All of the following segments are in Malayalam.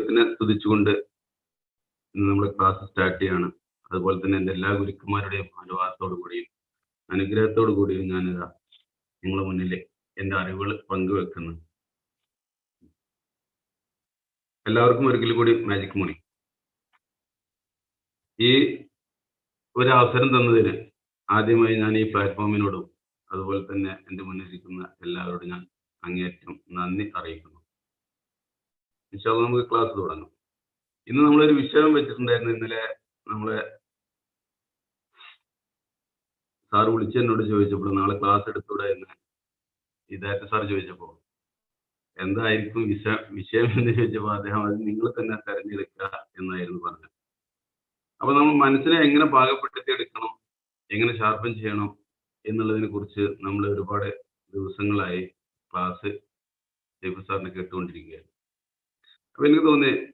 സ്തുതിച്ചുകൊണ്ട് നമ്മൾ ക്ലാസ് സ്റ്റാർട്ട് ചെയ്യാണ്. അതുപോലെ തന്നെ എന്റെ എല്ലാ ഗുരുക്കന്മാരുടെയും അനുവാദത്തോടു കൂടിയും അനുഗ്രഹത്തോടു കൂടിയും ഞാനിതാ നിങ്ങളുടെ മുന്നിൽ എന്റെ അറിവുകൾ പങ്കുവെക്കുന്നു. എല്ലാവർക്കും ഒരിക്കൽ കൂടി മാജിക് മണി ഈ ഒരു അവസരം തന്നതിന് ആദ്യമായി ഞാൻ ഈ പ്ലാറ്റ്ഫോമിനോടും അതുപോലെ തന്നെ എന്റെ മുന്നിലിരിക്കുന്ന എല്ലാവരോടും ഞാൻ അങ്ങേയറ്റം നന്ദി അറിയിക്കുന്നു. ഇൻഷാല്ല നമുക്ക് ക്ലാസ് തുടങ്ങാം. ഇന്ന് നമ്മൾ ഒരു വിഷയം വെച്ചിട്ടുണ്ടായിരുന്നു ഇന്നലെ നമ്മളെ സാർ വിളിച്ച് എന്നോട് ചോദിച്ചപ്പോൾ നാളെ ക്ലാസ് എടുത്തൂടെ? എന്ന് ഇതായിട്ട് സാർ ചോദിച്ചപ്പോൾ എന്തായിരിക്കും വിഷ വിഷയം എന്ന് ചോദിച്ചപ്പോൾ അദ്ദേഹം അത് നിങ്ങൾ തന്നെ തെരഞ്ഞെടുക്കുക എന്നായിരുന്നു പറഞ്ഞത്. അപ്പൊ നമ്മൾ മനസ്സിനെ എങ്ങനെ പാകപ്പെടുത്തി എടുക്കണം എങ്ങനെ ഷാർപ്പൻ ചെയ്യണം എന്നുള്ളതിനെ കുറിച്ച് നമ്മൾ ഒരുപാട് ദിവസങ്ങളായി ക്ലാസ് ജയ്പൂർ സാറിനെ കേട്ടുകൊണ്ടിരിക്കുകയാണ്. അപ്പൊ എനിക്ക് തോന്നി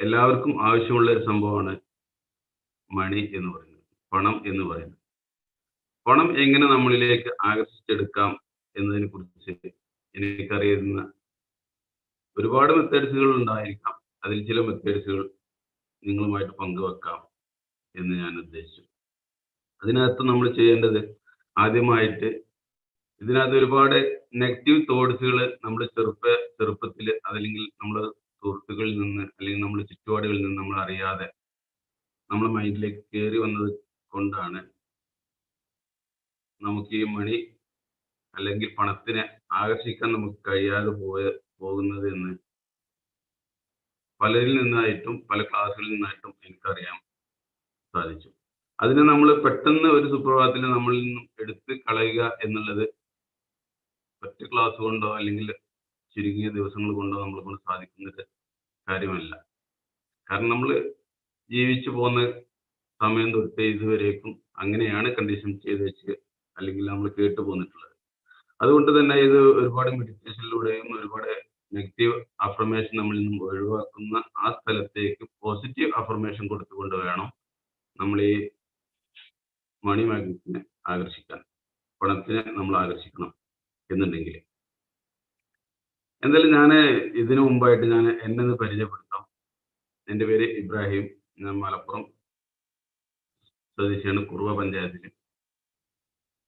എല്ലാവർക്കും ആവശ്യമുള്ള ഒരു സംഭവമാണ് മണി എന്ന് പറയുന്നത് പണം എന്ന് പറയുന്നത്. പണം എങ്ങനെ നമ്മളിലേക്ക് ആകർഷിച്ചെടുക്കാം എന്നതിനെ കുറിച്ച് എനിക്കറിയുന്ന ഒരുപാട് മെത്തേഡ്സുകൾ ഉണ്ടായിരിക്കാം. അതിൽ ചില മെത്തേഡ്സുകൾ നിങ്ങളുമായിട്ട് പങ്കുവെക്കാം എന്ന് ഞാൻ ഉദ്ദേശിച്ചു. അതിനകത്ത് നമ്മൾ ചെയ്യേണ്ടത് ആദ്യമായിട്ട് ഇതിനകത്ത് ഒരുപാട് നെഗറ്റീവ് തോട്ട്സുകൾ നമ്മൾ ചെറുപ്പ ചെറുപ്പത്തിൽ അതല്ലെങ്കിൽ നമ്മൾ സുഹൃത്തുക്കളിൽ നിന്ന് അല്ലെങ്കിൽ നമ്മൾ ചുറ്റുപാടുകളിൽ നിന്ന് നമ്മൾ അറിയാതെ നമ്മുടെ മൈൻഡിലേക്ക് കയറി വന്നത് കൊണ്ടാണ് നമുക്ക് ഈ മണി അല്ലെങ്കിൽ പണത്തിനെ ആകർഷിക്കാൻ നമുക്ക് കഴിയാതെ പോയ പോകുന്നത് എന്ന് പലരിൽ നിന്നായിട്ടും പല ക്ലാസ്സുകളിൽ നിന്നായിട്ടും എനിക്കറിയാൻ സാധിച്ചു. അതിനെ നമ്മൾ പെട്ടെന്ന് ഒരു സുപ്രഭാതത്തിൽ നമ്മളിൽ നിന്നും എടുത്ത് കളയുക എന്നുള്ളത് ഒറ്റ ക്ലാസ് കൊണ്ടോ അല്ലെങ്കിൽ ചുരുങ്ങിയ ദിവസങ്ങൾ കൊണ്ടോ നമ്മളെ കൊണ്ട് സാധിക്കുന്നൊരു കാര്യമല്ല. കാരണം നമ്മൾ ജീവിച്ചു പോകുന്ന സമയം തൊട്ട് ഇതുവരേക്കും അങ്ങനെയാണ് കണ്ടീഷൻ ചെയ്ത് വെച്ച് അല്ലെങ്കിൽ നമ്മൾ കേട്ടു പോന്നിട്ടുള്ളത്. അതുകൊണ്ട് തന്നെ ഇത് ഒരുപാട് മെഡിറ്റേഷനിലൂടെയും ഒരുപാട് നെഗറ്റീവ് അഫർമേഷൻ നമ്മളിൽ നിന്നും ഒഴിവാക്കുന്ന ആ സ്ഥലത്തേക്ക് പോസിറ്റീവ് അഫർമേഷൻ കൊടുത്തുകൊണ്ട് വേണം നമ്മൾ ഈ മണി മാഗ്നറ്റിനെ ആകർഷിക്കാൻ. പണത്തിനെ നമ്മൾ ആകർഷിക്കണം. എന്നുണ്ടെങ്കിൽ എന്തായാലും ഞാൻ ഇതിനു മുമ്പായിട്ട് ഞാൻ എന്നെ ഒന്ന് പരിചയപ്പെടുത്താം. എന്റെ പേര് ഇബ്രാഹിം. ഞാൻ മലപ്പുറം സ്വദേശിയാണ് കുറുവ പഞ്ചായത്തിൽ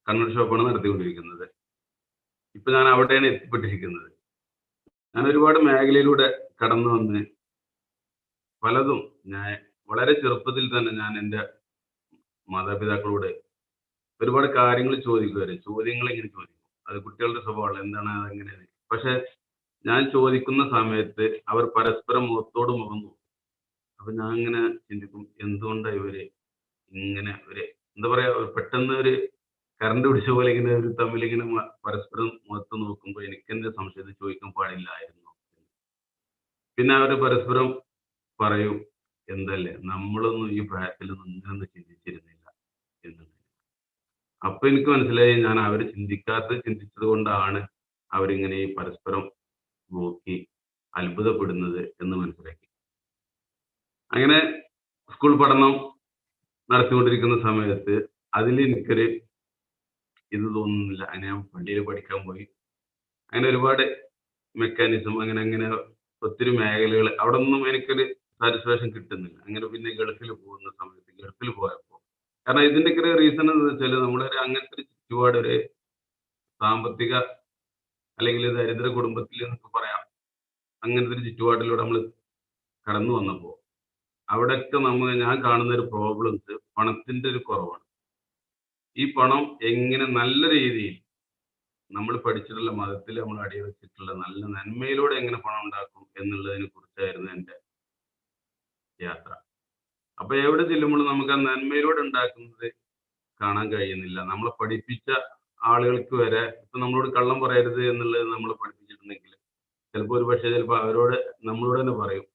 കണ്ണൂർ ഷോപ്പാണ് നടത്തിക്കൊണ്ടിരിക്കുന്നത്. ഇപ്പൊ ഞാൻ അവിടെയാണ് എത്തിപ്പെട്ടിരിക്കുന്നത്. ഞാൻ ഒരുപാട് മേഖലയിലൂടെ കടന്നു വന്ന് പലതും ഞാൻ വളരെ ചെറുപ്പത്തിൽ തന്നെ ഞാൻ എന്റെ മാതാപിതാക്കളോട് ഒരുപാട് കാര്യങ്ങൾ ചോദിക്കുമായിരുന്നു ചോദ്യങ്ങൾ ഇങ്ങനെ ചോദിക്കും? അത് കുട്ടികളുടെ സ്വഭാവം എന്താണ് അതെങ്ങനെയാണ് പക്ഷെ ഞാൻ ചോദിക്കുന്ന സമയത്ത് അവർ പരസ്പരം മുഖത്തോട് മുഖം നോക്കും. അപ്പൊ ഞാൻ ഇങ്ങനെ ചിന്തിക്കും എന്തുകൊണ്ടാണ് ഇവർ ഇങ്ങനെ ഒരു എന്താ പറയാ പെട്ടെന്ന് ഒരു കറണ്ട് പിടിച്ച പോലെ ഇങ്ങനെ ഒരു തമ്മിൽ ഇങ്ങനെ പരസ്പരം മുഖത്ത് നോക്കുമ്പോൾ എനിക്ക് എന്റെ സംശയത്തിൽ ചോദിക്കാൻ പാടില്ലായിരുന്നു. പിന്നെ അവർ പരസ്പരം പറയും എന്തല്ലേ നമ്മളൊന്നും ഈ പ്രായത്തിലൊന്നും ഇങ്ങനൊന്നും ചിന്തിച്ചിരുന്നില്ല എന്നുള്ളത് അപ്പൊ എനിക്ക് മനസ്സിലായി ഞാൻ അവർ ചിന്തിക്കാത്ത ചിന്തിച്ചത് കൊണ്ടാണ് അവരിങ്ങനെ പരസ്പരം നോക്കി അത്ഭുതപ്പെടുന്നത് എന്ന് മനസ്സിലാക്കി. അങ്ങനെ സ്കൂൾ പഠനം നടത്തിക്കൊണ്ടിരിക്കുന്ന സമയത്ത് അതിൽ എനിക്കൊരു ഇത് തോന്നുന്നില്ല. അങ്ങനെ ഞാൻ പള്ളിയിൽ പഠിക്കാൻ പോയി. അങ്ങനെ ഒരുപാട് മെക്കാനിസം അങ്ങനെ അങ്ങനെ ഒത്തിരി മേഖലകൾ അവിടെ ഒന്നും എനിക്കൊരു സാറ്റിസ്ഫാക്ഷൻ കിട്ടുന്നില്ല. അങ്ങനെ പിന്നെ ഗൾഫിൽ പോകുന്ന സമയത്ത് ഗൾഫിൽ പോയപ്പോൾ കാരണം ഇതിന്റെയൊക്കെ ഒരു റീസൺ എന്ന് വെച്ചാൽ നമ്മളൊരു അങ്ങനത്തെ ഒരു ചുറ്റുപാട് ഒരു സാമ്പത്തിക അല്ലെങ്കിൽ ദരിദ്ര കുടുംബത്തിൽ എന്നൊക്കെ പറയാം. അങ്ങനത്തെ ഒരു ചുറ്റുപാടിലൂടെ നമ്മൾ കടന്നു വന്നപ്പോൾ അവിടെയൊക്കെ നമ്മൾ ഞാൻ കാണുന്ന ഒരു പ്രോബ്ലംസ് പണത്തിന്റെ ഒരു കുറവാണ്. ഈ പണം എങ്ങനെ നല്ല രീതിയിൽ നമ്മൾ പഠിച്ചിട്ടുള്ള മതത്തിൽ നമ്മൾ അടിവെച്ചിട്ടുള്ള നല്ല നന്മയിലൂടെ എങ്ങനെ പണം ഉണ്ടാക്കും എന്നുള്ളതിനെ കുറിച്ചായിരുന്നു എന്റെ യാത്ര. അപ്പൊ എവിടെ ചെല്ലുമ്പോഴും നമുക്ക് ആ നന്മയിലൂടെ ഉണ്ടാക്കുന്നത് കാണാൻ കഴിയുന്നില്ല. നമ്മളെ പഠിപ്പിച്ച ആളുകൾക്ക് വരെ ഇപ്പൊ നമ്മളോട് കള്ളം പറയരുത് എന്നുള്ളത് നമ്മൾ പഠിപ്പിച്ചിട്ടുണ്ടെങ്കിൽ ചിലപ്പോൾ ഒരു പക്ഷേ ചിലപ്പോൾ അവരോട് നമ്മളോട് തന്നെ പറയും.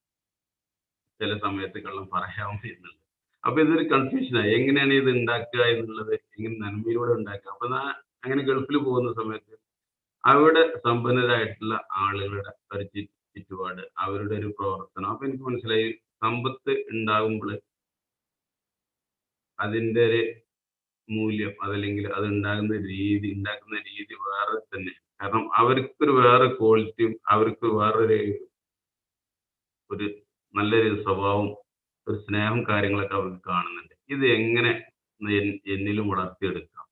ചില സമയത്ത് കള്ളം പറയാമോ എന്നുള്ളത്. അപ്പൊ ഇതൊരു കൺഫ്യൂഷനായി എങ്ങനെയാണ് ഇത് ഉണ്ടാക്കുക എന്നുള്ളത് എങ്ങനെ നന്മയിലൂടെ ഉണ്ടാക്കുക? അപ്പൊ ഞാൻ അങ്ങനെ ഗൾഫിൽ പോകുന്ന സമയത്ത് അവിടെ സമ്പന്നരായിട്ടുള്ള ആളുകളുടെ ഒരു ചുറ്റുപാട് അവരുടെ ഒരു പ്രവർത്തനം. അപ്പൊ എനിക്ക് മനസ്സിലായി. സമ്പത്ത് ഉണ്ടാകുമ്പോൾ അതിന്റെ ഒരു മൂല്യം അതല്ലെങ്കിൽ അത് ഉണ്ടാകുന്ന രീതി ഉണ്ടാക്കുന്ന രീതി വേറെ തന്നെ. കാരണം അവർക്കൊരു വേറെ ക്വാളിറ്റിയും അവർക്ക് വേറൊരു ഒരു നല്ലൊരു സ്വഭാവം ഒരു സ്നേഹം കാര്യങ്ങളൊക്കെ അവർക്ക് കാണുന്നുണ്ട്. ഇത് എങ്ങനെ എന്നിലും വളർത്തിയെടുക്കാം?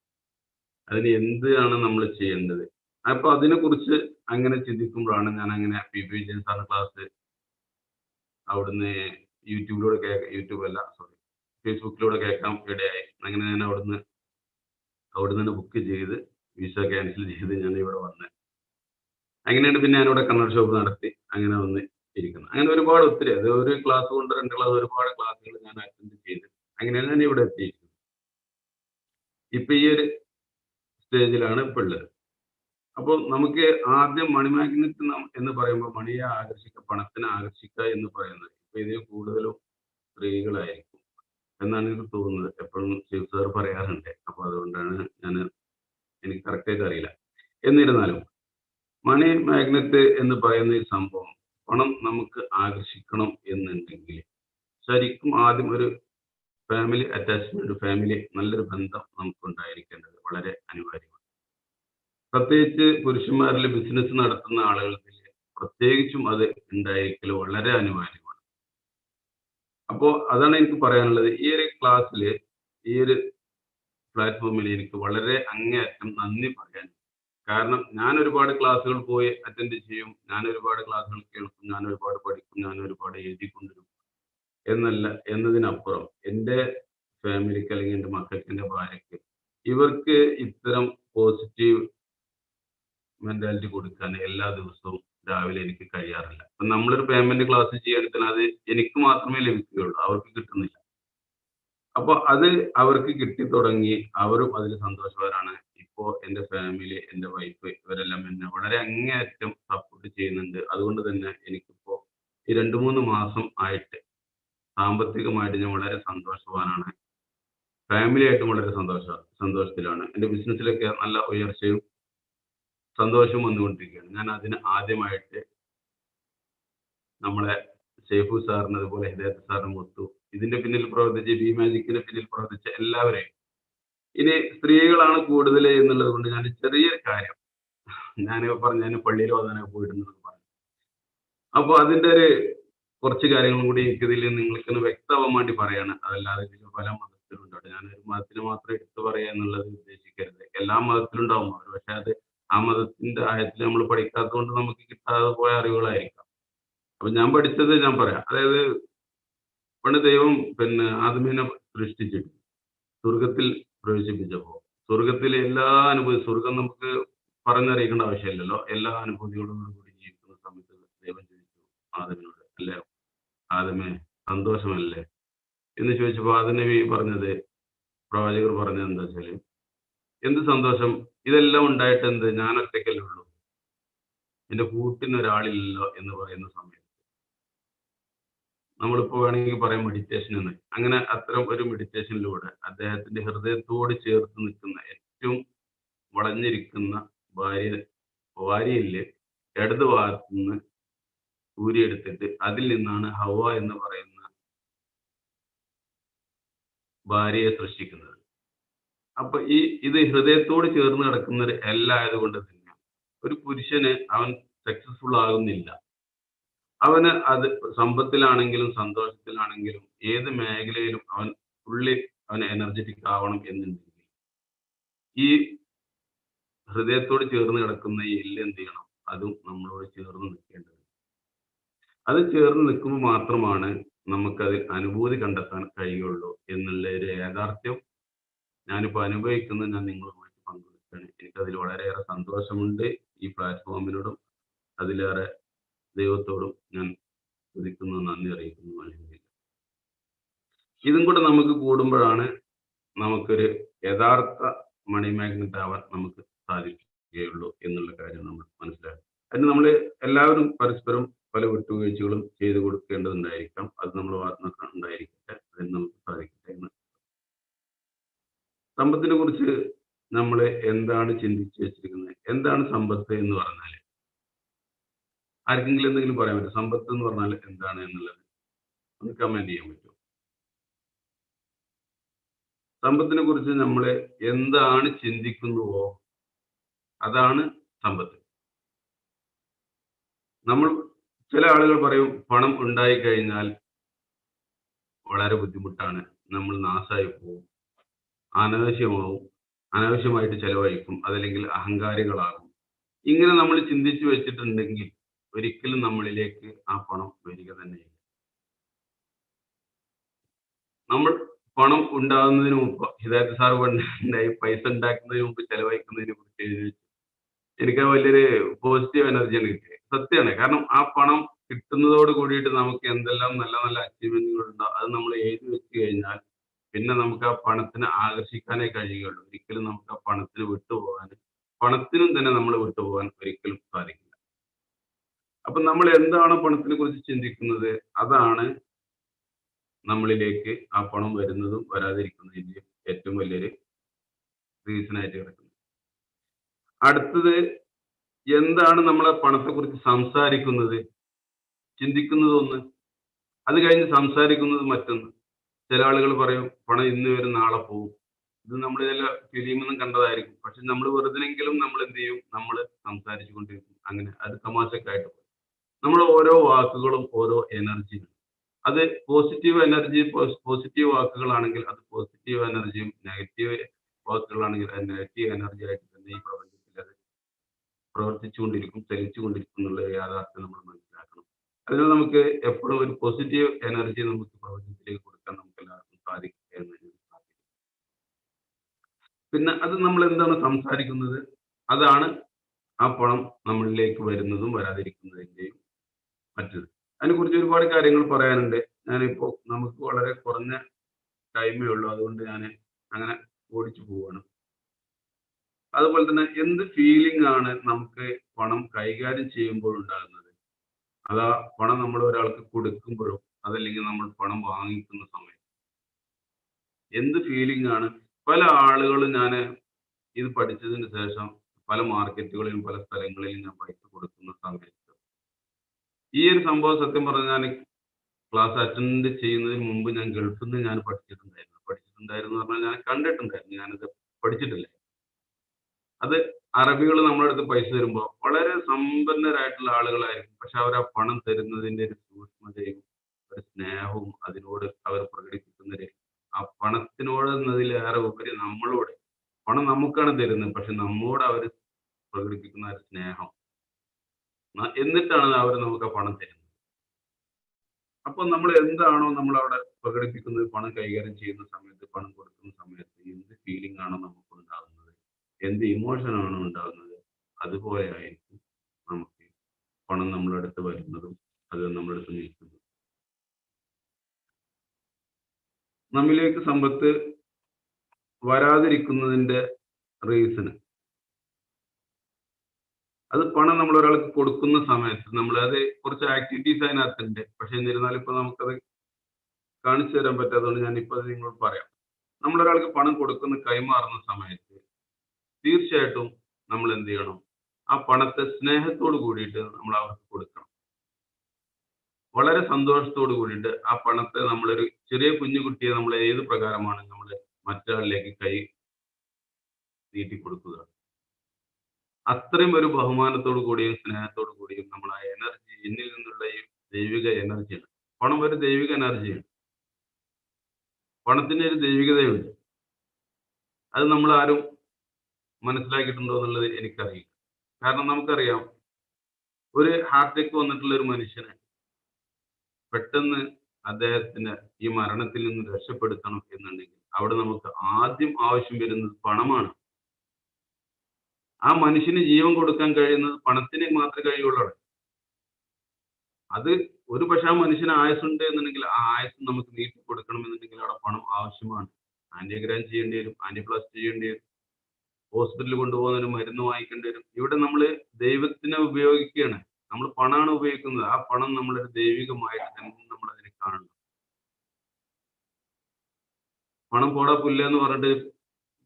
അതിന് എന്താണ് നമ്മൾ ചെയ്യേണ്ടത്? അപ്പൊ അതിനെ കുറിച്ച് അങ്ങനെ ചിന്തിക്കുമ്പോഴാണ് ഞാൻ അങ്ങനെ പി പി വിജയൻ ക്ലാസ് അവിടുന്ന് യൂട്യൂബിലൂടെ യൂട്യൂബ് അല്ല സോറി ഫേസ്ബുക്കിലൂടെ കേൾക്കാൻ ഇടയായി. അങ്ങനെ ഞാൻ അവിടുന്ന് അവിടുന്ന് തന്നെ ബുക്ക് ചെയ്ത് വിസ ക്യാൻസൽ ചെയ്ത് ഞാൻ ഇവിടെ വന്ന്. അങ്ങനെയാണ് പിന്നെ ഞാനിവിടെ കണ്ണട ഷോപ്പ് നടത്തി അങ്ങനെ വന്ന് ഇരിക്കുന്നത് അങ്ങനെ ഒരുപാട് ഒത്തിരി അത് ഒരു ക്ലാസ് കൊണ്ട് രണ്ട് ക്ലാസ് ഒരുപാട് ക്ലാസ്സുകൾ ഞാൻ അറ്റൻഡ് ചെയ്ത് അങ്ങനെയാണ് ഞാൻ ഇവിടെ എത്തിയിരിക്കുന്നത്. ഇപ്പൊ ഈ ഒരു സ്റ്റേജിലാണ് ഇപ്പൊ ഉള്ളത്. അപ്പോൾ നമുക്ക് ആദ്യം മണി മാഗ്നറ്റ് എന്ന് പറയുമ്പോൾ മണിയെ ആകർഷിക്കുക പണത്തിനെ ആകർഷിക്കുക എന്ന് പറയുന്നത് ഇപ്പൊ ഇതിൽ കൂടുതലും സ്ത്രീകളായിരിക്കും. എന്നാണ് എനിക്ക് തോന്നുന്നത്. എപ്പോഴും ശിവ് സാർ പറയാറുണ്ട്. അപ്പൊ അതുകൊണ്ടാണ് ഞാൻ എനിക്ക് കറക്റ്റായിട്ട് അറിയില്ല. എന്നിരുന്നാലും മണി മാഗ്നറ്റ് എന്ന് പറയുന്ന ഈ സംഭവം പണം നമുക്ക് ആകർഷിക്കണം എന്നുണ്ടെങ്കിൽ ശരിക്കും ആദ്യം ഒരു ഫാമിലി അറ്റാച്ച്മെന്റ് ഫാമിലി നല്ലൊരു ബന്ധം നമുക്ക് ഉണ്ടായിരിക്കേണ്ടത് വളരെ അനിവാര്യമാണ്. പ്രത്യേകിച്ച് പുരുഷന്മാരിൽ ബിസിനസ് നടത്തുന്ന ആളുകളിൽ പ്രത്യേകിച്ചും അത് ഉണ്ടായിരിക്കൽ വളരെ അനിവാര്യമാണ്. അപ്പോ അതാണ് എനിക്ക് പറയാനുള്ളത്. ഈ ഒരു ക്ലാസ്സിൽ ഈ ഒരു പ്ലാറ്റ്ഫോമിൽ എനിക്ക് വളരെ അങ്ങേയറ്റം നന്ദി പറയാൻ. കാരണം ഞാൻ ഒരുപാട് ക്ലാസ്സുകൾ പോയി അറ്റൻഡ് ചെയ്യും. ഞാൻ ഒരുപാട് ക്ലാസ്സുകൾ കേൾക്കും. ഞാൻ ഒരുപാട് പഠിക്കും. ഞാൻ ഒരുപാട് എഴുതിക്കൊണ്ടിരിക്കും എന്നല്ല എന്നതിനപ്പുറം എന്റെ ഫാമിലിക്ക് അല്ലെങ്കിൽ എന്റെ മക്കൾക്ക് എന്റെ ഭാര്യയ്ക്ക് ഇവർക്ക് ഇത്തരം പോസിറ്റീവ് മെന്റാലിറ്റി കൊടുക്കാൻ എല്ലാ ദിവസവും രാവിലെ എനിക്ക് കഴിയാറില്ല. അപ്പൊ നമ്മളൊരു പേയ്മെന്റ് ക്ലാസ് ചെയ്യാൻ അത് എനിക്ക് മാത്രമേ ലഭിക്കുകയുള്ളൂ. അവർക്ക് കിട്ടുന്നില്ല. അപ്പൊ അത് അവർക്ക് കിട്ടി തുടങ്ങി അവരും അതിൽ സന്തോഷവാനാണ്. ഇപ്പോ എന്റെ ഫാമിലി എന്റെ വൈഫ് ഇവരെല്ലാം എന്നെ വളരെ അങ്ങേയറ്റം സപ്പോർട്ട് ചെയ്യുന്നുണ്ട്. അതുകൊണ്ട് തന്നെ എനിക്കിപ്പോ ഈ രണ്ടു മൂന്ന് മാസം ആയിട്ട് സാമ്പത്തികമായിട്ട് ഞാൻ വളരെ സന്തോഷവാനാണ്. ഫാമിലി ആയിട്ടും വളരെ സന്തോഷ സന്തോഷത്തിലാണ്. എന്റെ ബിസിനസ്സിലൊക്കെ നല്ല ഉയർച്ചയും സന്തോഷവും വന്നുകൊണ്ടിരിക്കുകയാണ്. ഞാൻ അതിന് ആദ്യമായിട്ട് നമ്മളെ ഷെയ്ഫു സാറിന് അതുപോലെ ഹിദായത്ത് സാറിന് മുത്തു. ഇതിന്റെ പിന്നിൽ പ്രവർത്തിച്ച് ബി മാജിക്കിന്റെ പിന്നിൽ പ്രവർത്തിച്ച എല്ലാവരെയും. ഇനി സ്ത്രീകളാണ് കൂടുതൽ എന്നുള്ളത് കൊണ്ട് ഞാൻ ചെറിയൊരു കാര്യം. ഞാൻ പറഞ്ഞു ഞാൻ പള്ളിയിൽ വന്നാനൊക്കെ പോയിട്ടുണ്ടെന്ന് പറഞ്ഞു. അപ്പോൾ അതിന്റെ ഒരു കുറച്ച് കാര്യങ്ങളും കൂടി എനിക്ക് ഇതിൽ നിങ്ങൾക്കൊന്ന് വ്യക്തമാവാൻ വേണ്ടി പറയാണ്. അതല്ലാതെ പല മതത്തിലും ഉണ്ടാവും ഞാൻ ഒരു മതത്തിന് മാത്രം എടുത്തു പറയുക എന്നുള്ളത് ഉദ്ദേശിക്കരുത്. എല്ലാ മതത്തിലും ഉണ്ടാവും അവർ. പക്ഷെ അത് ആ മതത്തിന്റെ ആയത്തിൽ നമ്മൾ പഠിക്കാത്തതുകൊണ്ട് നമുക്ക് കിട്ടാതെ പോയ അറിവുകളായിരിക്കാം. അപ്പൊ ഞാൻ പഠിച്ചത് ഞാൻ പറയാം. അതായത് പണ്ട് ദൈവം പിന്നെ ആദ്യമേനെ സൃഷ്ടിച്ചിട്ട് സ്വർഗത്തിൽ പ്രവേശിപ്പിച്ചപ്പോ സ്വർഗത്തിലെ എല്ലാ അനുഭൂതി സ്വർഗം നമുക്ക് പറഞ്ഞറിയിക്കേണ്ട ആവശ്യമില്ലല്ലോ. എല്ലാ അനുഭൂതിയോടും കൂടി ജീവിക്കുന്ന സമയത്ത് ദൈവം ചോദിച്ചു ആദമിനോട് അല്ലേ? ആദമേ സന്തോഷമല്ലേ? എന്ന് ചോദിച്ചപ്പോൾ ആദനബി പറഞ്ഞത് പ്രവാചകർ പറഞ്ഞത് എന്താ വെച്ചാൽ എന്ത് സന്തോഷം? ഇതെല്ലാം ഉണ്ടായിട്ട് എന്ത്? ഞാൻ ഒറ്റയ്ക്കല്ലേ ഉള്ളൂ. എന്റെ കൂട്ടിന് ഒരാളില്ലല്ലോ എന്ന് പറയുന്ന സമയത്ത്. നമ്മളിപ്പോ വേണമെങ്കിൽ പറയാം മെഡിറ്റേഷൻ എന്ന്. അങ്ങനെ അത്തരം ഒരു മെഡിറ്റേഷനിലൂടെ അദ്ദേഹത്തിന്റെ ഹൃദയത്തോട് ചേർത്ത് നിൽക്കുന്ന ഏറ്റവും വളഞ്ഞിരിക്കുന്ന ഭാര്യ ഭാര്യയിൽ ഇടത് ഭാഗത്തു നിന്ന് ഊരിയെടുത്തിട്ട് അതിൽ നിന്നാണ് ഹവ എന്ന് പറയുന്ന ഭാര്യയെ സൃഷ്ടിക്കുന്നത്. അപ്പൊ ഈ ഇത് ഹൃദയത്തോട് ചേർന്ന് കിടക്കുന്ന ഒരു എല്ലായത് കൊണ്ട് തന്നെ ഒരു പുരുഷന് അവൻ സക്സസ്ഫുൾ ആകുന്നില്ല. അവന് അത് സമ്പത്തിലാണെങ്കിലും സന്തോഷത്തിലാണെങ്കിലും ഏത് മേഖലയിലും അവൻ ഫുള്ളി അവൻ എനർജറ്റിക് ആവണം എന്നുണ്ടെങ്കിൽ ഈ ഹൃദയത്തോട് ചേർന്ന് കിടക്കുന്ന ഈ എല്ല് എന്ത് ചെയ്യണം? അതും നമ്മളോട് ചേർന്ന് നിൽക്കേണ്ടത്. അത് ചേർന്ന് നിൽക്കുമ്പോൾ മാത്രമാണ് നമുക്കതിൽ അനുഭൂതി കണ്ടെത്താൻ കഴിയുള്ളൂ എന്നുള്ള ഒരു യാഥാർത്ഥ്യം ഞാനിപ്പോൾ അനുഭവിക്കുന്നത് ഞാൻ നിങ്ങളുമായിട്ട് പങ്കുവെക്കുകയാണ് എനിക്കതിൽ വളരെയേറെ സന്തോഷമുണ്ട്. ഈ പ്ലാറ്റ്ഫോമിനോടും അതിലേറെ ദൈവത്തോടും ഞാൻ ചോദിക്കുന്നു നന്ദി അറിയിക്കുന്നു ഇതും കൂടെ നമുക്ക് കൂടുമ്പോഴാണ് നമുക്കൊരു യഥാർത്ഥ മണി മാഗ്നറ്റ് ആവാൻ നമുക്ക് സാധിക്കുകയുള്ളൂ എന്നുള്ള കാര്യം നമ്മൾ മനസ്സിലാക്കും അതിന് നമ്മൾ എല്ലാവരും പരസ്പരം പല വിട്ടുവീഴ്ചകളും ചെയ്തു കൊടുക്കേണ്ടതുണ്ടായിരിക്കാം. അത് നമ്മൾ ഉണ്ടായിരിക്കട്ടെ. അതിന് നമുക്ക് സാധിക്കട്ടെ എന്ന് സമ്പത്തിനെ കുറിച്ച് നമ്മൾ എന്താണ് ചിന്തിച്ചു വെച്ചിരിക്കുന്നത്? എന്താണ് സമ്പത്ത് എന്ന് പറഞ്ഞാൽ ആർക്കെങ്കിലും എന്തെങ്കിലും പറയാൻ പറ്റും സമ്പത്ത് എന്ന് പറഞ്ഞാൽ എന്താണ് എന്നുള്ളത്? ഒന്ന് കമന്റ് ചെയ്യാൻ പറ്റും സമ്പത്തിനെ കുറിച്ച് നമ്മൾ എന്താണ് ചിന്തിക്കുന്നുവോ? അതാണ് സമ്പത്ത്. നമ്മൾ ചില ആളുകൾ പറയും പണം ഉണ്ടായി കഴിഞ്ഞാൽ വളരെ ബുദ്ധിമുട്ടാണ്. നമ്മൾ നാശമായി പോകും. അനാവശ്യമാവും. അനാവശ്യമായിട്ട് ചെലവഴിക്കും. അതല്ലെങ്കിൽ അഹങ്കാരികളാകും. ഇങ്ങനെ നമ്മൾ ചിന്തിച്ചു വെച്ചിട്ടുണ്ടെങ്കിൽ ഒരിക്കലും നമ്മളിലേക്ക് ആ പണം വരിക തന്നെയില്ല. നമ്മൾ പണം ഉണ്ടാകുന്നതിന് മുമ്പ് ഹിദായത്ത് സാർ ഉണ്ടായി പൈസ ഉണ്ടാക്കുന്നതിന് മുമ്പ് ചെലവഴിക്കുന്നതിനെ കുറിച്ച് എഴുതി എനിക്ക് വലിയൊരു പോസിറ്റീവ് എനർജിയാണ് കിട്ടിയത്. സത്യമാണ് കാരണം ആ പണം കിട്ടുന്നതോട് കൂടിയിട്ട് നമുക്ക് എന്തെല്ലാം നല്ല നല്ല അച്ചീവ്മെന്റുകൾ ഉണ്ടോ അത് നമ്മൾ എഴുതി വെച്ച് കഴിഞ്ഞാൽ പിന്നെ നമുക്ക് ആ പണത്തിനെ ആകർഷിക്കാനേ കഴിയുകയുള്ളൂ. ഒരിക്കലും നമുക്ക് ആ പണത്തിന് വിട്ടുപോകാൻ പണത്തിനും തന്നെ നമ്മൾ വിട്ടുപോകാൻ ഒരിക്കലും സാധിക്കില്ല. അപ്പൊ നമ്മൾ എന്താണ് പണത്തിനെ കുറിച്ച് ചിന്തിക്കുന്നത്? അതാണ് നമ്മളിലേക്ക് ആ പണം വരുന്നതും വരാതിരിക്കുന്നതിന്റെ ഏറ്റവും വലിയൊരു റീസൺ ആയിട്ട് കിടക്കുന്നത്. അടുത്തത് എന്താണ് നമ്മൾ പണത്തെ കുറിച്ച് സംസാരിക്കുന്നത്? ചിന്തിക്കുന്നത് ഒന്ന് അത് കഴിഞ്ഞ് സംസാരിക്കുന്നത് മറ്റൊന്ന്. ചില ആളുകൾ പറയും പണം ഇന്ന് വരും നാളെ പോകും ഇത് നമ്മൾ ചില ഫിലിമെന്നും കണ്ടതായിരിക്കും. പക്ഷെ നമ്മൾ വെറുതെങ്കിലും നമ്മൾ എന്ത് ചെയ്യും? നമ്മൾ സംസാരിച്ചു കൊണ്ടിരിക്കും. അങ്ങനെ അത് തമാശക്കായിട്ട് പോകും നമ്മുടെ ഓരോ വാക്കുകളും ഓരോ എനർജിയാണ് അത് പോസിറ്റീവ് എനർജി പോസിറ്റീവ് വാക്കുകളാണെങ്കിൽ അത് പോസിറ്റീവ് എനർജിയും നെഗറ്റീവ് വാക്കുകളാണെങ്കിൽ അത് നെഗറ്റീവ് എനർജി ആയിട്ട് തന്നെ ഈ പ്രപഞ്ചത്തിൽ അത് പ്രവർത്തിച്ചുകൊണ്ടിരിക്കും ചലിച്ചുകൊണ്ടിരിക്കും എന്നുള്ള യാഥാർത്ഥ്യം നമ്മൾ മനസ്സിലാക്കണം. അതിനാൽ നമുക്ക് എപ്പോഴും ഒരു പോസിറ്റീവ് എനർജി നമുക്ക് പ്രപഞ്ചത്തിലേക്ക് കൊടുക്കാൻ നമുക്ക് എല്ലാവർക്കും സാധിക്കും. പിന്നെ അത് നമ്മൾ എന്താണ് സംസാരിക്കുന്നത്? അതാണ് ആ പണം നമ്മളിലേക്ക് വരുന്നതും വരാതിരിക്കുന്നതിന്റെയും മറ്റത് അതിനെക്കുറിച്ച് ഒരുപാട് കാര്യങ്ങൾ പറയാനുണ്ട്. ഞാനിപ്പോൾ നമുക്ക് വളരെ കുറഞ്ഞ ടൈമേ ഉള്ളൂ. അതുകൊണ്ട് ഞാൻ അങ്ങനെ ഓടിച്ചു പോവാണ്. അതുപോലെ തന്നെ എന്ത് ഫീലിംഗ് ആണ് നമുക്ക് പണം കൈകാര്യം ചെയ്യുമ്പോൾ ഉണ്ടാകുന്നത്? അതാ പണം നമ്മൾ ഒരാൾക്ക് കൊടുക്കുമ്പോഴും അതല്ലെങ്കിൽ നമ്മൾ പണം വാങ്ങിക്കുന്ന സമയം. എന്ത് ഫീലിംഗ് ആണ്? പല ആളുകളും ഞാൻ ഇത് പഠിച്ചതിന് ശേഷം പല മാർക്കറ്റുകളിലും പല സ്ഥലങ്ങളിലും ഞാൻ പൈസ കൊടുക്കുന്ന സമയത്ത്. ഈ ഒരു സംഭവം സത്യം പറഞ്ഞാൽ ക്ലാസ് അറ്റൻഡ് ചെയ്യുന്നതിന് മുമ്പ് ഞാൻ ഗൾഫിൽ നിന്ന് ഞാൻ പഠിച്ചിട്ടുണ്ടായിരുന്നു. പഠിച്ചിട്ടുണ്ടായിരുന്നു പറഞ്ഞാൽ ഞാൻ കണ്ടിട്ടുണ്ടായിരുന്നു. ഞാനത് പഠിച്ചിട്ടില്ല. അത് അറബികൾ നമ്മുടെ അടുത്ത് പൈസ തരുമ്പോൾ വളരെ സമ്പന്നരായിട്ടുള്ള ആളുകളായിരിക്കും. പക്ഷെ അവർ ആ പണം തരുന്നതിന്റെ ഒരു സൂക്ഷ്മതയും സ്നേഹവും അതിനോട് അവർ പ്രകടിപ്പിക്കുന്നൊരു ആ പണത്തിനോട് എന്നതിലേറെ ഉപരി നമ്മളോട് പണം നമുക്കാണ് തരുന്നത് പക്ഷെ നമ്മോട് അവർ പ്രകടിപ്പിക്കുന്ന ഒരു സ്നേഹം. എന്നിട്ടാണ് അവർ നമുക്ക് ആ പണം തരുന്നത്. അപ്പൊ നമ്മൾ എന്താണോ നമ്മൾ അവിടെ പ്രകടിപ്പിക്കുന്നത് പണം കൈകാര്യം ചെയ്യുന്ന സമയത്ത് പണം കൊടുക്കുന്ന സമയത്ത് എന്ത് ഫീലിംഗ് ആണോ നമുക്ക് ഉണ്ടാകുന്നത് എന്ത് ഇമോഷൻ ആണോ ഉണ്ടാകുന്നത് അതുപോലെ ആയിരിക്കും നമുക്ക് പണം നമ്മളടുത്ത് വരുന്നതും അത് നമ്മുടെ അടുത്ത് നിൽക്കുന്നതും നമ്മിലേക്ക് സമ്പത്ത് വരാതിരിക്കുന്നതിന്റെ റീസണ് അത് പണം നമ്മൾ ഒരാൾക്ക് കൊടുക്കുന്ന സമയത്ത് നമ്മൾ അത് കുറച്ച് ആക്ടിവിറ്റീസ് അതിനകത്തുണ്ട്. പക്ഷെ എന്നിരുന്നാലും ഇപ്പൊ നമുക്കത് കാണിച്ചു തരാൻ പറ്റാത്തതുകൊണ്ട് ഞാൻ ഇപ്പൊ അത് നിങ്ങളോട് പറയാം. നമ്മൾ ഒരാൾക്ക് പണം കൊടുക്കുന്ന കൈമാറുന്ന സമയത്ത് തീർച്ചയായിട്ടും നമ്മൾ എന്ത് ചെയ്യണം? ആ പണത്തെ സ്നേഹത്തോട് കൂടിയിട്ട് നമ്മൾ അവർക്ക് കൊടുക്കണം. വളരെ സന്തോഷത്തോട് കൂടിയിട്ട് ആ പണത്തെ നമ്മളൊരു ചെറിയ കുഞ്ഞു കുട്ടിയെ നമ്മൾ ഏത് പ്രകാരമാണ് നമ്മൾ മറ്റൊരാളിലേക്ക് കൈ നീട്ടി കൊടുക്കുക അത്രയും ഒരു ബഹുമാനത്തോടു കൂടിയും സ്നേഹത്തോടു കൂടിയും നമ്മൾ ആ എനർജി എന്നിൽ നിന്നുള്ള ഈ ദൈവിക എനർജിയാണ് പണം ഒരു ദൈവിക എനർജിയാണ് പണത്തിന് ഒരു ദൈവികതയുണ്ട്. അത് നമ്മൾ ആരും മനസ്സിലാക്കിയിട്ടുണ്ടോ എന്നുള്ളത് എനിക്കറിയില്ല. കാരണം നമുക്കറിയാം ഒരു ഹാർട്ട് വന്നിട്ടുള്ള ഒരു മനുഷ്യനെ പെട്ടെന്ന് അദ്ദേഹത്തിന് ഈ മരണത്തിൽ നിന്ന് രക്ഷപ്പെടുത്തണം എന്നുണ്ടെങ്കിൽ അവിടെ നമുക്ക് ആദ്യം ആവശ്യം വരുന്നത് പണമാണ്. ആ മനുഷ്യന് ജീവൻ കൊടുക്കാൻ കഴിയുന്നത് പണത്തിന് മാത്രമേ കഴിയുള്ളൂ അത് ഒരു പക്ഷെ ആ മനുഷ്യന് ആയുസുണ്ട് എന്നുണ്ടെങ്കിൽ ആ ആയുസ് നമുക്ക് നീട്ടി കൊടുക്കണം എന്നുണ്ടെങ്കിൽ അവിടെ പണം ആവശ്യമാണ്. ആന്റിഗ്രാം ചെയ്യേണ്ടി വരും ആന്റിപ്ലാസ്റ്റ് ചെയ്യേണ്ടി വരും ഹോസ്പിറ്റലിൽ കൊണ്ടുപോകുന്നതിന് മരുന്ന് വാങ്ങിക്കേണ്ടി വരും. ഇവിടെ നമ്മൾ ദൈവത്തിനെ ഉപയോഗിക്കുകയാണ്. നമ്മൾ പണമാണ് ഉപയോഗിക്കുന്നത്. ആ പണം നമ്മളൊരു ദൈവികമായിട്ട് നമ്മൾ അതിനെ കാണണം. പണം പോടാ പുല്ല എന്ന് പറഞ്ഞിട്ട്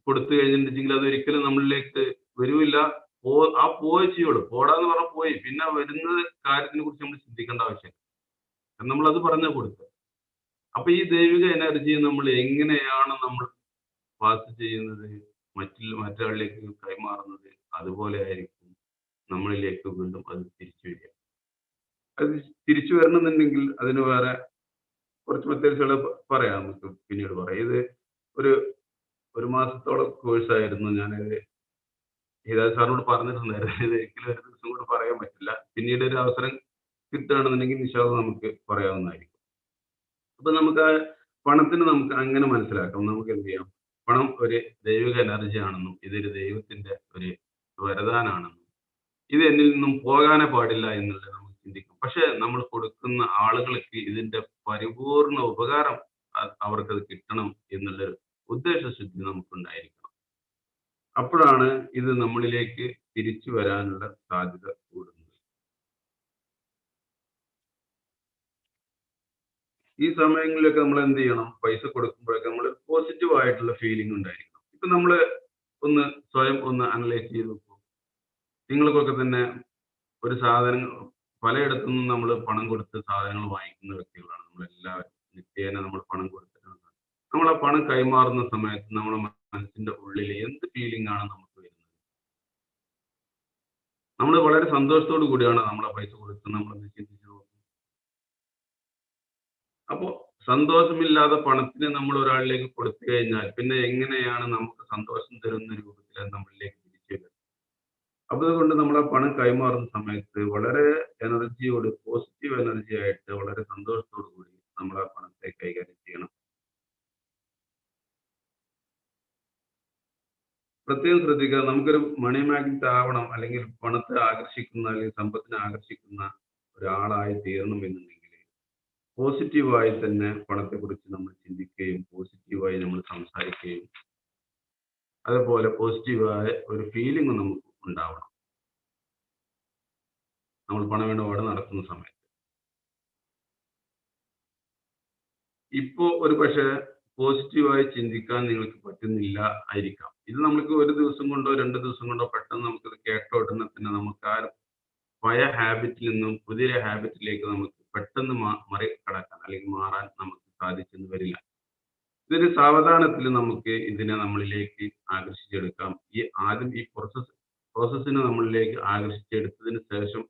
കൊടുത്തു കഴിഞ്ഞിട്ടുണ്ടെങ്കിൽ അത് ഒരിക്കലും നമ്മളിലേക്ക് വരൂല്ല പോ ആ പോയി ചെയ്യുള്ളൂ. പോടാന്ന് പറഞ്ഞാൽ പോയി. പിന്നെ വരുന്ന കാര്യത്തിനെ കുറിച്ച് നമ്മൾ ചിന്തിക്കേണ്ട ആവശ്യമില്ല. നമ്മൾ അത് പറഞ്ഞ കൊടുത്തു അപ്പൊ ഈ ദൈവിക എനർജി നമ്മൾ എങ്ങനെയാണ് നമ്മൾ പാസ് ചെയ്യുന്നത്? മറ്റിൽ മറ്റൊരാളിലേക്ക് കൈമാറുന്നത്? അതുപോലെ ആയിരിക്കും നമ്മളിലേക്ക് വീണ്ടും അത് തിരിച്ചു വരിക. അത് തിരിച്ചു വരണമെന്നുണ്ടെങ്കിൽ അതിന് വേറെ കുറച്ച് മെത്തേഡ്സുകൾ പറയാം നമുക്ക് പിന്നീട് പറയാം. ഇത് ഒരു ഒരു മാസത്തോളം കോഴ്സായിരുന്നു ഞാനത് ഹിദായത് സാറിനോട് പറഞ്ഞിട്ടുണ്ടായിരുന്നു. ഇത് ഒരിക്കലും ഒരു ദിവസം കൂടെ പറയാൻ പറ്റില്ല. പിന്നീട് ഒരു അവസരം കിട്ടുകയാണെന്നുണ്ടെങ്കിൽ നിശാദം നമുക്ക് പറയാവുന്നതായിരിക്കും. അപ്പൊ നമുക്ക് ആ പണത്തിന് നമുക്ക് അങ്ങനെ മനസ്സിലാക്കാം. നമുക്ക് എന്ത് ചെയ്യാം? പണം ഒരു ദൈവിക എനർജി ആണെന്നും ഇതൊരു ദൈവത്തിന്റെ ഒരു വരദാനാണെന്നും ഇത് എന്നിൽ നിന്നും പോകാനേ പാടില്ല എന്നുള്ളത് നമുക്ക് ചിന്തിക്കും. പക്ഷെ നമ്മൾ കൊടുക്കുന്ന ആളുകൾക്ക് ഇതിന്റെ പരിപൂർണ ഉപകാരം അവർക്കത് കിട്ടണം എന്നുള്ള ഉദ്ദേശശുദ്ധി നമുക്കുണ്ടായിരിക്കണം. അപ്പോഴാണ് ഇത് നമ്മളിലേക്ക് തിരിച്ചു വരാനുള്ള സാധ്യത കൂടുന്നത്. ഈ സമയങ്ങളിലൊക്കെ നമ്മൾ എന്ത് ചെയ്യണം? പൈസ കൊടുക്കുമ്പോഴൊക്കെ നമ്മൾ പോസിറ്റീവ് ആയിട്ടുള്ള ഫീലിംഗ് ഉണ്ടായിരിക്കണം. ഇപ്പൊ നമ്മൾ ഒന്ന് സ്വയം ഒന്ന് അനലൈസ് ചെയ്ത് നോക്കൂ. നിങ്ങൾക്കൊക്കെ തന്നെ ഒരു സാധനം പലയിടത്തു നിന്നും നമ്മൾ പണം കൊടുത്ത് സാധനങ്ങൾ വാങ്ങിക്കുന്ന വ്യക്തികളാണ്. നമ്മളെല്ലാവരും നിത്യേന നമ്മൾ പണം കൊടുത്തിട്ടാണ് നമ്മൾ ആ പണം കൈമാറുന്ന സമയത്ത് നമ്മുടെ മനസ്സിന്റെ ഉള്ളിൽ എന്ത് ഫീലിംഗ് ആണ് നമുക്ക് വരുന്നത്? നമ്മൾ വളരെ സന്തോഷത്തോടു കൂടിയാണ് നമ്മൾ ആ പൈസ കൊടുത്ത് നമ്മൾ ചിന്തിച്ചു നോക്കുന്നത് അപ്പോ സന്തോഷമില്ലാതെ പണത്തിന് നമ്മൾ ഒരാളിലേക്ക് കൊടുത്തു കഴിഞ്ഞാൽ പിന്നെ എങ്ങനെയാണ് നമുക്ക് സന്തോഷം തരുന്ന രൂപത്തിൽ നമ്മളിലേക്ക് അപ്പൊ അതുകൊണ്ട് നമ്മൾ ആ പണം കൈമാറുന്ന സമയത്ത് വളരെ എനർജിയോട് പോസിറ്റീവ് എനർജി ആയിട്ട് വളരെ സന്തോഷത്തോടു കൂടി നമ്മൾ ആ പണത്തെ കൈകാര്യം ചെയ്യണം. പ്രത്യേകം ശ്രദ്ധിക്കുക നമുക്കൊരു മണി മാഗ്നറ്റ് ആവണം അല്ലെങ്കിൽ പണത്തെ ആകർഷിക്കുന്ന അല്ലെങ്കിൽ സമ്പത്തിനെ ആകർഷിക്കുന്ന ഒരാളായി തീരണം എന്നുണ്ടെങ്കിൽ പോസിറ്റീവായി തന്നെ പണത്തെക്കുറിച്ച് നമ്മൾ ചിന്തിക്കുകയും പോസിറ്റീവായി നമ്മൾ സംസാരിക്കുകയും അതുപോലെ പോസിറ്റീവായ ഒരു ഫീലിംഗ് നമുക്ക് ഉണ്ടാവണം. നമ്മൾ പണമിടപാട് നടത്തുന്ന സമയത്ത്. ഇപ്പോ ഒരു പക്ഷേ പോസിറ്റീവായി ചിന്തിക്കാൻ നിങ്ങൾക്ക് പറ്റുന്നില്ല ആയിരിക്കാം. ഇത് നമുക്ക് ഒരു ദിവസം കൊണ്ടോ രണ്ട് ദിവസം കൊണ്ടോ പെട്ടെന്ന് നമുക്ക് കേട്ട ഉടനെ തന്നെ നമുക്ക് ആ പഴയ ഹാബിറ്റിൽ നിന്നും പുതിയ ഹാബിറ്റിലേക്ക് നമുക്ക് പെട്ടെന്ന് മറികടക്കാൻ അല്ലെങ്കിൽ മാറാൻ നമുക്ക് സാധിച്ചെന്ന് വരില്ല. ഇതൊരു സാവധാനത്തിൽ നമുക്ക് ഇതിനെ നമ്മളിലേക്ക് ആകർഷിച്ചെടുക്കാം. ഈ ആദ്യം ഈ പ്രോസസ് പ്രോസസ്സിനെ നമ്മളിലേക്ക് ആകർഷിച്ചെടുത്തതിന് ശേഷം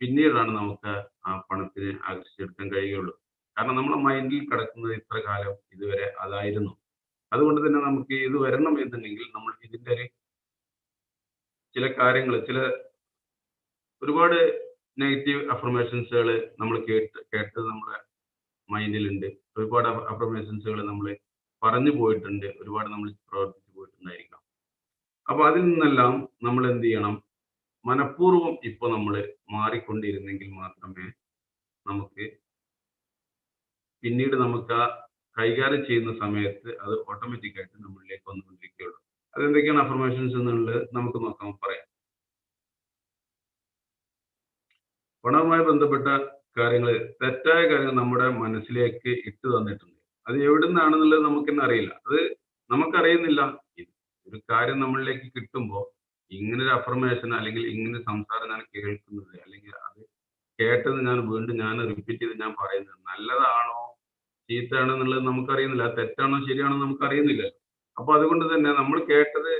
പിന്നീടാണ് നമുക്ക് ആ പണത്തിനെ ആകർഷിച്ചെടുക്കാൻ കഴിയുള്ളൂ കാരണം നമ്മുടെ മൈൻഡിൽ കിടക്കുന്നത് ഇത്ര കാലം ഇതുവരെ അതായിരുന്നു. അതുകൊണ്ട് തന്നെ നമുക്ക് ഇത് വരണം എന്നുണ്ടെങ്കിൽ നമ്മൾ ഇതിന്റെ ഒരു ചില കാര്യങ്ങൾ ചില ഒരുപാട് നെഗറ്റീവ് അഫർമേഷൻസുകൾ നമ്മൾ കേട്ട് കേട്ടത് നമ്മുടെ മൈൻഡിലുണ്ട്. ഒരുപാട് അഫർമേഷൻസുകൾ നമ്മൾ പറഞ്ഞു പോയിട്ടുണ്ട്. ഒരുപാട് നമ്മൾ പോയിട്ടുണ്ടായിരിക്കാം അപ്പൊ അതിൽ നിന്നെല്ലാം നമ്മൾ എന്ത് ചെയ്യണം? മനഃപൂർവം ഇപ്പൊ നമ്മൾ മാറിക്കൊണ്ടിരുന്നെങ്കിൽ മാത്രമേ നമുക്ക് പിന്നീട് നമുക്ക് ആ കൈകാര്യം ചെയ്യുന്ന സമയത്ത് അത് ഓട്ടോമാറ്റിക് ആയിട്ട് നമ്മളിലേക്ക് വന്നുകൊണ്ടിരിക്കുകയുള്ളൂ. അതെന്തൊക്കെയാണ് അഫർമേഷൻസ് എന്നുള്ളത് നമുക്ക് നോക്കാം പറയാം. പണവുമായി ബന്ധപ്പെട്ട കാര്യങ്ങൾ തെറ്റായ കാര്യങ്ങൾ നമ്മുടെ മനസ്സിലേക്ക് ഇട്ട് തന്നിട്ടുണ്ട്. അത് എവിടെ നിന്നാണെന്നുള്ളത് നമുക്കെന്നെ അറിയില്ല. അത് നമുക്കറിയുന്നില്ല. ഒരു കാര്യം നമ്മളിലേക്ക് കിട്ടുമ്പോൾ ഇങ്ങനെ ഒരു അഫർമേഷൻ അല്ലെങ്കിൽ ഇങ്ങനെ സംസാരം ഞാൻ കേൾക്കുന്നത്. അല്ലെങ്കിൽ അത് കേട്ടത് ഞാൻ വീണ്ടും ഞാൻ റിപ്പീറ്റ് ചെയ്ത് ഞാൻ പറയുന്നത് നല്ലതാണോ ചീത്തയാണോ എന്നുള്ളത് നമുക്കറിയുന്നില്ല. തെറ്റാണോ ശരിയാണോ നമുക്കറിയുന്നില്ല അപ്പൊ അതുകൊണ്ട് തന്നെ നമ്മൾ കേട്ടത്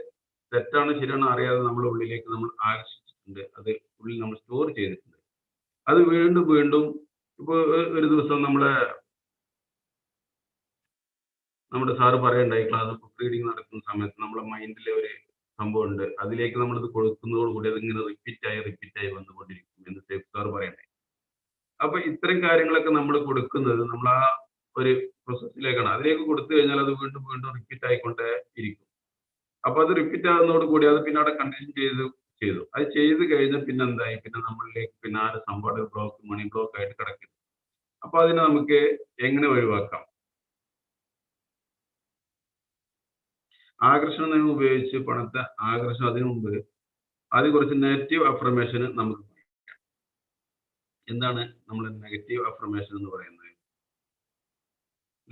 തെറ്റാണോ ശരിയാണോ അറിയാതെ നമ്മുടെ ഉള്ളിലേക്ക് നമ്മൾ ആകർഷിച്ചിട്ടുണ്ട്. അത് ഉള്ളിൽ നമ്മൾ സ്റ്റോർ ചെയ്തിട്ടുണ്ട്. അത് വീണ്ടും വീണ്ടും ഇപ്പൊ ഒരു ദിവസം നമ്മളെ നമ്മുടെ സാറ് പറയണ്ടായി ക്ലാസ് ബുക്ക് റീഡിങ് നടക്കുന്ന സമയത്ത് നമ്മുടെ മൈൻഡിലെ ഒരു സംഭവമുണ്ട്. അതിലേക്ക് നമ്മൾ ഇത് കൊടുക്കുന്നതോടുകൂടി അത് ഇങ്ങനെ റിപ്പീറ്റ് ആയി വന്നുകൊണ്ടിരിക്കും എന്ന് സേഫ് സാർ പറയണ്ടേ. അപ്പൊ ഇത്തരം കാര്യങ്ങളൊക്കെ നമ്മൾ കൊടുക്കുന്നത് നമ്മൾ ആ ഒരു പ്രോസസ്സിലേക്കാണ് അതിലേക്ക് കൊടുത്തു കഴിഞ്ഞാൽ അത് വീണ്ടും വീണ്ടും റിപ്പീറ്റ് ആയിക്കൊണ്ടേ ഇരിക്കും. അപ്പൊ അത് റിപ്പീറ്റ് ആകുന്നതോട് കൂടി അത് പിന്നെ അവിടെ കണ്ടിന്യൂ ചെയ്ത് ചെയ്തു. അത് ചെയ്ത് കഴിഞ്ഞാൽ പിന്നെ എന്തായി? പിന്നെ നമ്മളിലേക്ക് പിന്നെ ആ ഒരു സംഭവം ബ്ലോക്ക് മണി ബ്ലോക്ക് ആയിട്ട് കിടക്കുന്നു. അപ്പൊ അതിനെ നമുക്ക് എങ്ങനെ ഒഴിവാക്കാം? ആകർഷണ നിങ്ങൾ ഉപയോഗിച്ച് പണത്തെ ആകർഷണം അതിനു മുമ്പ് ആദ്യം കുറച്ച് നെഗറ്റീവ് അഫർമേഷൻ നമുക്ക്. എന്താണ് നമ്മൾ നെഗറ്റീവ് അഫർമേഷൻ എന്ന് പറയുന്നത്?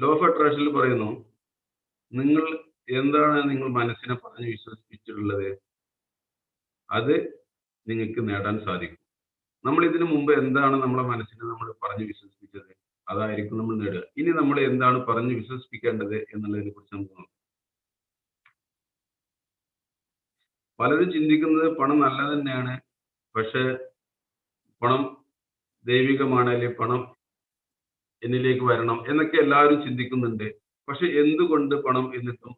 ലോ ഓഫ് പറയുന്നു നിങ്ങൾ എന്താണ് നിങ്ങൾ മനസ്സിനെ പറഞ്ഞ് വിശ്വസിപ്പിച്ചിട്ടുള്ളത്? അത് നിങ്ങൾക്ക് നേടാൻ സാധിക്കും. നമ്മൾ ഇതിനു മുമ്പ് എന്താണ് നമ്മളെ മനസ്സിനെ നമ്മൾ പറഞ്ഞ് വിശ്വസിപ്പിച്ചത്? അതായിരിക്കും നമ്മൾ നേടുക. ഇനി നമ്മൾ എന്താണ് പറഞ്ഞ് വിശ്വസിപ്പിക്കേണ്ടത് എന്നുള്ളതിനെ കുറിച്ച് നമുക്ക് നോക്കാം. പലരും ചിന്തിക്കുന്നത് പണം നല്ലത് തന്നെയാണ്. പക്ഷെ പണം ദൈവികമാണ് അല്ലെങ്കിൽ പണം എന്നിലേക്ക് വരണം എന്നൊക്കെ എല്ലാവരും ചിന്തിക്കുന്നുണ്ട്. പക്ഷെ എന്തുകൊണ്ട് പണം എന്നിട്ടും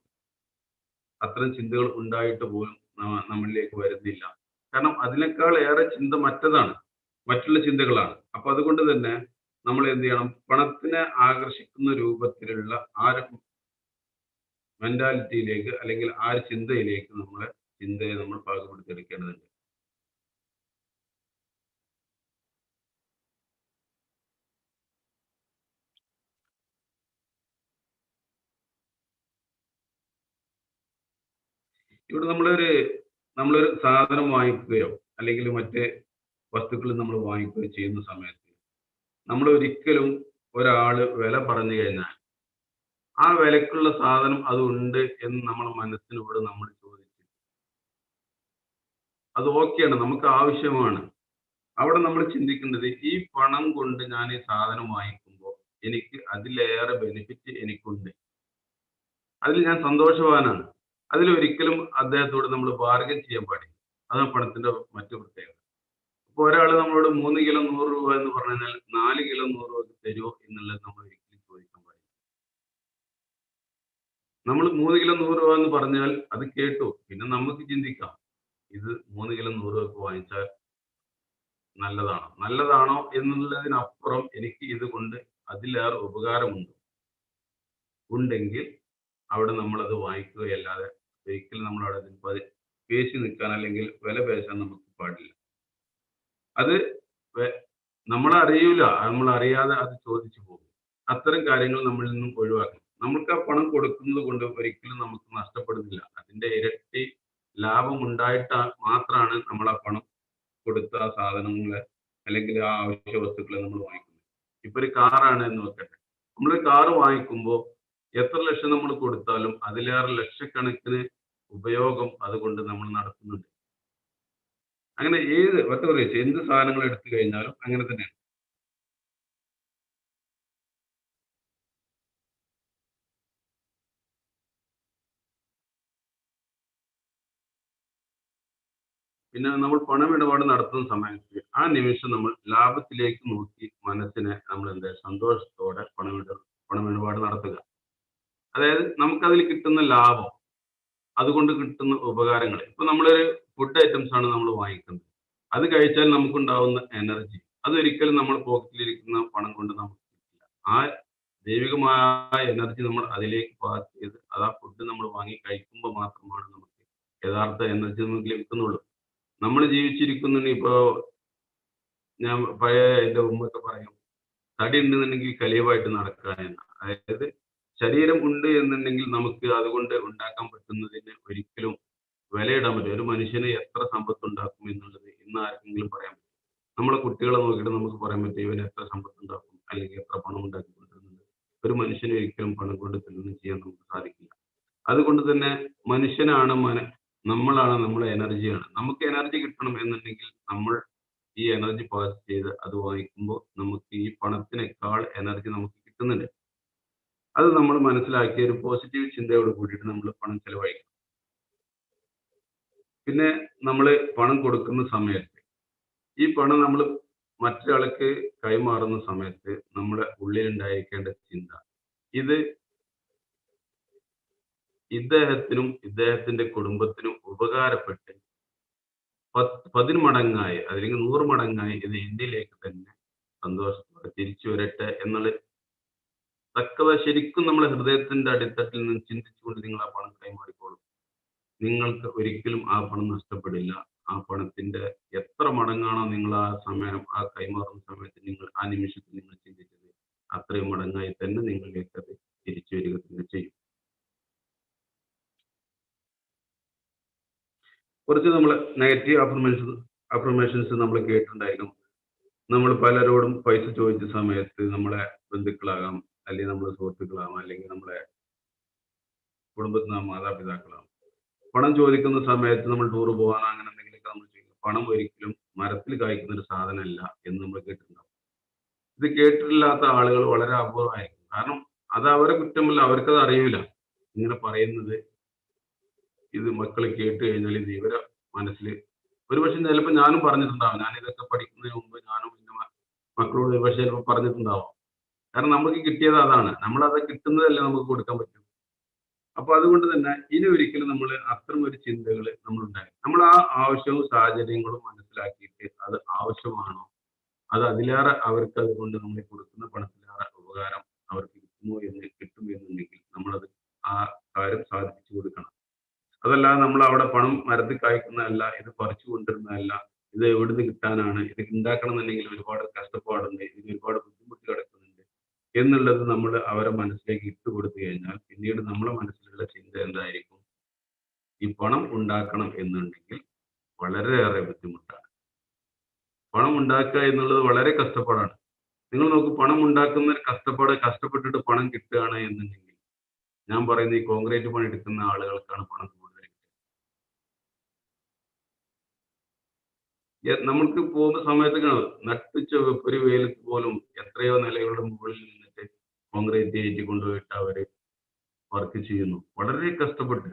അത്തരം ചിന്തകൾ ഉണ്ടായിട്ട് പോലും നമ്മളിലേക്ക് വരുന്നില്ല? കാരണം അതിനേക്കാൾ ഏറെ ചിന്ത മറ്റതാണ്. മറ്റുള്ള ചിന്തകളാണ്. അപ്പൊ അതുകൊണ്ട് തന്നെ നമ്മൾ എന്ത് ചെയ്യണം? പണത്തിനെ ആകർഷിക്കുന്ന രൂപത്തിലുള്ള ആ മെന്റാലിറ്റിയിലേക്ക് അല്ലെങ്കിൽ ആ ചിന്തയിലേക്ക് നമ്മളെ ചിന്തയെ നമ്മൾ പാകപ്പെടുത്തിയെടുക്കേണ്ടതുണ്ട്. ഇവിടെ നമ്മളൊരു നമ്മളൊരു സാധനം വാങ്ങിക്കുകയോ അല്ലെങ്കിൽ മറ്റ് വസ്തുക്കൾ നമ്മൾ വാങ്ങിക്കുകയോ ചെയ്യുന്ന സമയത്ത് നമ്മൾ ഒരിക്കലും ഒരാൾ വില പറഞ്ഞു കഴിഞ്ഞാൽ ആ വിലക്കുള്ള സാധനം അതുണ്ട് എന്ന് നമ്മുടെ മനസ്സിനോട് നമ്മൾ അത് ഓക്കെയാണ് നമുക്ക് ആവശ്യമാണ്. അവിടെ നമ്മൾ ചിന്തിക്കേണ്ടത് ഈ പണം കൊണ്ട് ഞാൻ ഈ സാധനം വാങ്ങിക്കുമ്പോൾ എനിക്ക് അതിലേറെ ബെനിഫിറ്റ് എനിക്കുണ്ട്. അതിൽ ഞാൻ സന്തോഷവാനാണ്. അതിലൊരിക്കലും അദ്ദേഹത്തോട് നമ്മൾ ബാർഗൻ ചെയ്യാൻ പാടില്ല. അതാണ് പണത്തിന്റെ മറ്റു പ്രത്യേകത. ഇപ്പൊ ഒരാൾ നമ്മളോട് മൂന്ന് കിലോ നൂറ് രൂപ എന്ന് പറഞ്ഞു കഴിഞ്ഞാൽ നാല് കിലോ നൂറ് രൂപ തരുമോ എന്നുള്ളത് നമ്മൾ ഒരിക്കലും ചോദിക്കാൻ പാടില്ല. നമ്മൾ മൂന്ന് കിലോ നൂറ് രൂപ എന്ന് പറഞ്ഞാൽ അത് കേട്ടു. പിന്നെ നമുക്ക് ചിന്തിക്കാം. ഇത് മൂന്ന് കിലോ നൂറ് രൂപക്ക് വാങ്ങിച്ചാൽ നല്ലതാണോ? നല്ലതാണോ എന്നുള്ളതിനപ്പുറം എനിക്ക് ഇത് കൊണ്ട് അതിലേറെ ഉപകാരമുണ്ട്. ഉണ്ടെങ്കിൽ അവിടെ നമ്മളത് വാങ്ങിക്കുകയല്ലാതെ ഒരിക്കലും നമ്മൾ അവിടെ പേശി നിൽക്കാൻ അല്ലെങ്കിൽ വില പേശാൻ നമുക്ക് പാടില്ല. അത് നമ്മൾ നമ്മളെ അറിയൂല. നമ്മൾ അറിയാതെ അത് ചോദിച്ചു പോകും. അത്തരം കാര്യങ്ങൾ നമ്മളിൽ നിന്നും ഒഴിവാക്കണം. നമ്മൾക്ക് ആ പണം കൊടുക്കുന്നത് കൊണ്ട് ഒരിക്കലും നമുക്ക് നഷ്ടപ്പെടുന്നില്ല. അതിന്റെ ഇരട്ടി ലാഭം ഉണ്ടായിട്ട് മാത്രമാണ് നമ്മൾ ആ പണം കൊടുത്ത സാധനങ്ങളെ അല്ലെങ്കിൽ ആ ആവശ്യ വസ്തുക്കളെ നമ്മൾ വാങ്ങിക്കുന്നത് ഇപ്പൊ ഒരു കാറാണ് എന്ന് വെക്കട്ടെ. നമ്മൾ കാറ് വാങ്ങിക്കുമ്പോൾ എത്ര ലക്ഷം നമ്മൾ കൊടുത്താലും അതിലേറെ ലക്ഷക്കണക്കിന് ഉപയോഗം അതുകൊണ്ട് നമ്മൾ നടത്തുന്നുണ്ട്. അങ്ങനെ ഏത് ഒറ്റ എന്ത് സാധനങ്ങൾ എടുത്തു കഴിഞ്ഞാലും അങ്ങനെ തന്നെയാണ്. പിന്നെ നമ്മൾ പണമിടപാട് നടത്തുന്ന സമയത്ത് ആ നിമിഷം നമ്മൾ ലാഭത്തിലേക്ക് നോക്കി മനസ്സിനെ നമ്മൾ എന്ത് സന്തോഷത്തോടെ പണമിട പണമിടപാട് നടത്തുക. അതായത് നമുക്കതിൽ കിട്ടുന്ന ലാഭം അതുകൊണ്ട് കിട്ടുന്ന ഉപകാരങ്ങൾ. ഇപ്പൊ നമ്മളൊരു ഫുഡ് ഐറ്റംസ് ആണ് നമ്മൾ വാങ്ങിക്കുന്നത്. അത് കഴിച്ചാൽ നമുക്കുണ്ടാവുന്ന എനർജി അതൊരിക്കലും നമ്മൾ പോക്കറ്റിലിരിക്കുന്ന പണം കൊണ്ട് നമുക്ക് കിട്ടില്ല. ആ ദൈവികമായ എനർജി നമ്മൾ അതിലേക്ക് പാസ് ചെയ്ത് അത് ആ ഫുഡ് നമ്മൾ വാങ്ങി കഴിക്കുമ്പോൾ മാത്രമാണ് നമുക്ക് യഥാർത്ഥ എനർജി നമുക്ക് ലഭിക്കുന്നുള്ളൂ. നമ്മൾ ജീവിച്ചിരിക്കുന്നുണ്ട് ഇപ്പോ ഞാൻ പഴയ എന്റെ ഉമ്മൊക്കെ പറയും തടി ഉണ്ടെന്നുണ്ടെങ്കിൽ കലിയവായിട്ട് നടക്കുക എന്ന്. അതായത് ശരീരം ഉണ്ട് എന്നുണ്ടെങ്കിൽ നമുക്ക് അതുകൊണ്ട് ഉണ്ടാക്കാൻ പറ്റുന്നതിന് ഒരിക്കലും വിലയിടാൻ പറ്റും ഒരു മനുഷ്യന് എത്ര സമ്പത്ത് ഉണ്ടാക്കും എന്നുള്ളത് ഇന്ന് ആർക്കെങ്കിലും പറയാൻ പറ്റും. നമ്മളെ കുട്ടികളെ നോക്കിയിട്ട് നമുക്ക് പറയാൻ പറ്റും ഇവന് എത്ര സമ്പത്ത് ഉണ്ടാക്കും അല്ലെങ്കിൽ എത്ര പണം ഉണ്ടാക്കി കൊണ്ടിരുന്നുണ്ട് ഒരു മനുഷ്യനെ ഒരിക്കലും പണം കൊണ്ട് തന്നെ ചെയ്യാൻ നമുക്ക് സാധിക്കില്ല. അതുകൊണ്ട് തന്നെ മനുഷ്യനാണ് മന നമ്മളാണ് നമ്മുടെ എനർജിയാണ് നമുക്ക് എനർജി കിട്ടണം എന്നുണ്ടെങ്കിൽ നമ്മൾ ഈ എനർജി പാസ് ചെയ്ത് അത് വാങ്ങിക്കുമ്പോൾ നമുക്ക് ഈ പണത്തിനേക്കാൾ എനർജി നമുക്ക് കിട്ടുന്നുണ്ട്. അത് നമ്മൾ മനസ്സിലാക്കിയ ഒരു പോസിറ്റീവ് ചിന്തയോട് കൂടിയിട്ട് നമ്മൾ പണം ചെലവഴിക്കണം. പിന്നെ നമ്മൾ പണം കൊടുക്കുന്ന സമയത്ത് ഈ പണം നമ്മൾ മറ്റൊരാൾക്ക് കൈമാറുന്ന സമയത്ത് നമ്മുടെ ഉള്ളിലുണ്ടായിരിക്കേണ്ട ചിന്ത ഇത് ഇദ്ദേഹത്തിനും ഇദ്ദേഹത്തിന്റെ കുടുംബത്തിനും ഉപകാരപ്പെട്ട് പത്ത് മടങ്ങായി അല്ലെങ്കിൽ നൂറ് മടങ്ങായി ഇത് എന്നിലേക്ക് തന്നെ സന്തോഷത്തോടെ തിരിച്ചു വരട്ടെ എന്നുള്ള തക്കത ശരിക്കും നമ്മളെ ഹൃദയത്തിന്റെ അടിത്തട്ടിൽ നിന്ന് ചിന്തിച്ചുകൊണ്ട് നിങ്ങൾ ആ പണം കൈമാറിക്കോളും. നിങ്ങൾക്ക് ഒരിക്കലും ആ പണം നഷ്ടപ്പെടില്ല. ആ പണത്തിന്റെ എത്ര മടങ്ങാണോ നിങ്ങൾ ആ സമയം ആ കൈമാറുന്ന സമയത്ത് നിങ്ങൾ ആ നിമിഷത്തിൽ നിങ്ങൾ ചിന്തിച്ചത് അത്രയും മടങ്ങായി തന്നെ നിങ്ങളിലേക്ക് അത് തിരിച്ചു വരിക തന്നെ ചെയ്യും. കുറച്ച് നമ്മൾ നെഗറ്റീവ് അഫർമേഷൻ അഫർമേഷൻസ് നമ്മൾ കേട്ടിട്ടുണ്ടായിരിക്കും. നമ്മൾ പലരോടും പൈസ ചോദിച്ച സമയത്ത് നമ്മളെ ബന്ധുക്കളാകാം അല്ലെങ്കിൽ നമ്മളെ സുഹൃത്തുക്കളാകാം അല്ലെങ്കിൽ നമ്മളെ കുടുംബത്തിൽ നിന്ന് മാതാപിതാക്കളാകാം. പണം ചോദിക്കുന്ന സമയത്ത് നമ്മൾ ടൂർ പോകാൻ അങ്ങനെ എന്തെങ്കിലുമൊക്കെ നമ്മൾ ചെയ്യും. പണം ഒരിക്കലും മരത്തിൽ കായ്ക്കുന്ന ഒരു സാധനമല്ല എന്ന് നമ്മൾ കേട്ടിട്ടുണ്ടാവും. ഇത് കേട്ടിട്ടില്ലാത്ത ആളുകൾ വളരെ അപൂർവമായിരിക്കും. കാരണം അത് അവരെ കുറ്റമല്ല അവർക്കത് അറിയില്ല ഇങ്ങനെ പറയുന്നത് ഇത് മക്കൾ കേട്ട് കഴിഞ്ഞാൽ ഇത് ഇവരെ മനസ്സിൽ ഒരു പക്ഷെ ചിലപ്പോൾ ഞാനും പറഞ്ഞിട്ടുണ്ടാവും. ഞാൻ ഇതൊക്കെ പഠിക്കുന്നതിന് മുമ്പ് ഞാനും എന്റെ മക്കളോട് ഒരുപക്ഷെ ചിലപ്പോൾ പറഞ്ഞിട്ടുണ്ടാവും. കാരണം നമുക്ക് കിട്ടിയത് അതാണ്. നമ്മൾ നമ്മളത് കിട്ടുന്നതല്ലേ നമുക്ക് കൊടുക്കാൻ പറ്റും. അപ്പൊ അതുകൊണ്ട് തന്നെ ഇനി ഒരിക്കലും നമ്മൾ അത്തരം ഒരു ചിന്തകൾ നമ്മൾ ഉണ്ടായി നമ്മൾ ആ ആവശ്യവും സാഹചര്യങ്ങളും മനസ്സിലാക്കിയിട്ട് അത് ആവശ്യമാണോ? അത് അതിലേറെ അവർക്ക് അതുകൊണ്ട് നമ്മൾ കൊടുക്കുന്ന പണത്തിലേറെ ഉപകാരം അവർക്ക് കിട്ടുമോ എന്ന് കിട്ടും എന്നുണ്ടെങ്കിൽ നമ്മളത് ആ കാര്യം സാധിച്ചു കൊടുക്കണം അതല്ലാതെ നമ്മൾ അവിടെ പണം മരത്തിൽ കായ്ക്കുന്നതല്ല ഇത് പറിച്ചു കൊണ്ടിരുന്നതല്ല ഇത് എവിടുന്ന് കിട്ടാനാണ് ഇത് ഉണ്ടാക്കണം എന്നുണ്ടെങ്കിൽ ഒരുപാട് കഷ്ടപ്പാടുണ്ട് ഇതിന് ഒരുപാട് ബുദ്ധിമുട്ട് കിടക്കുന്നുണ്ട് എന്നുള്ളത് നമ്മൾ അവരെ മനസ്സിലേക്ക് ഇട്ട് കൊടുത്തു കഴിഞ്ഞാൽ പിന്നീട് നമ്മളെ മനസ്സിലുള്ള ചിന്ത എന്തായിരിക്കും? ഈ പണം ഉണ്ടാക്കണം എന്നുണ്ടെങ്കിൽ വളരെയേറെ ബുദ്ധിമുട്ടാണ്. പണം ഉണ്ടാക്കുക എന്നുള്ളത് വളരെ കഷ്ടപ്പാടാണ്. നിങ്ങൾ നോക്ക് പണം ഉണ്ടാക്കുന്ന കഷ്ടപ്പാട് കഷ്ടപ്പെട്ടിട്ട് പണം കിട്ടുകയാണ് എന്നുണ്ടെങ്കിൽ ഞാൻ പറയുന്ന ഈ കോൺക്രീറ്റ് പണി എടുക്കുന്ന ആളുകൾക്കാണ് പണം നമുക്ക് പോകുന്ന സമയത്ത് നട്ടുച്ച ഒരു വെയിലത്ത് പോലും എത്രയോ നിലകളുടെ മുകളിൽ നിന്നിട്ട് കോൺക്രീറ്റ് കയറ്റി കൊണ്ടുപോയിട്ട് അവർ വർക്ക് ചെയ്യുന്നു. വളരെ കഷ്ടപ്പെട്ട്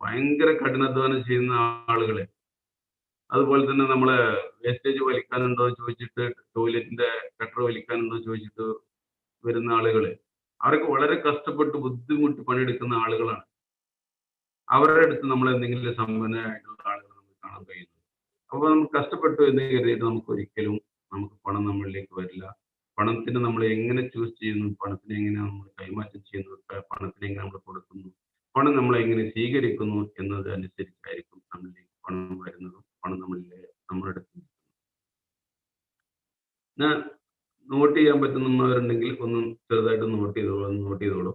ഭയങ്കര കഠിനാധ്വാനം ചെയ്യുന്ന ആളുകളെ. അതുപോലെ തന്നെ നമ്മളെ വേസ്റ്റേജ് വലിക്കാനുണ്ടോ ചോദിച്ചിട്ട് ടോയ്ലറ്റിന്റെ കട്ടർ വലിക്കാനുണ്ടോ ചോദിച്ചിട്ട് വരുന്ന ആളുകൾ. അവർക്ക് വളരെ കഷ്ടപ്പെട്ട് ബുദ്ധിമുട്ട് പണിയെടുക്കുന്ന ആളുകളാണ്. അവരുടെ അടുത്ത് നമ്മൾ എന്തെങ്കിലും സമ്പന്നരായിട്ടുള്ള ആളുകൾ നമുക്ക് കാണാൻ കഴിയുന്നു അപ്പോൾ നമുക്ക് കഷ്ടപ്പെട്ടു എന്ന് കരുതിയിട്ട് നമുക്ക് ഒരിക്കലും നമുക്ക് പണം നമ്മളിലേക്ക് വരില്ല. പണത്തിന് നമ്മൾ എങ്ങനെ ചൂസ് ചെയ്യുന്നു? പണത്തിന് എങ്ങനെ നമ്മൾ കൈമാറ്റം ചെയ്യുന്നു പ- പണത്തിനെ എങ്ങനെ നമ്മൾ കൊടുക്കുന്നു പണം നമ്മൾ എങ്ങനെ സ്വീകരിക്കുന്നു എന്നത് അനുസരിച്ചായിരിക്കും നമ്മളിലേക്ക് പണം വരുന്നതും പണം നമ്മളിലെ നമ്മുടെ അടുത്ത് നിൽക്കുന്നതും. ഞാൻ നോട്ട് ചെയ്യാൻ പറ്റുന്നവരുണ്ടെങ്കിൽ ഒന്ന് ചെറുതായിട്ട് നോട്ട് ചെയ്തോളൂ ഒന്ന് നോട്ട് ചെയ്തോളൂ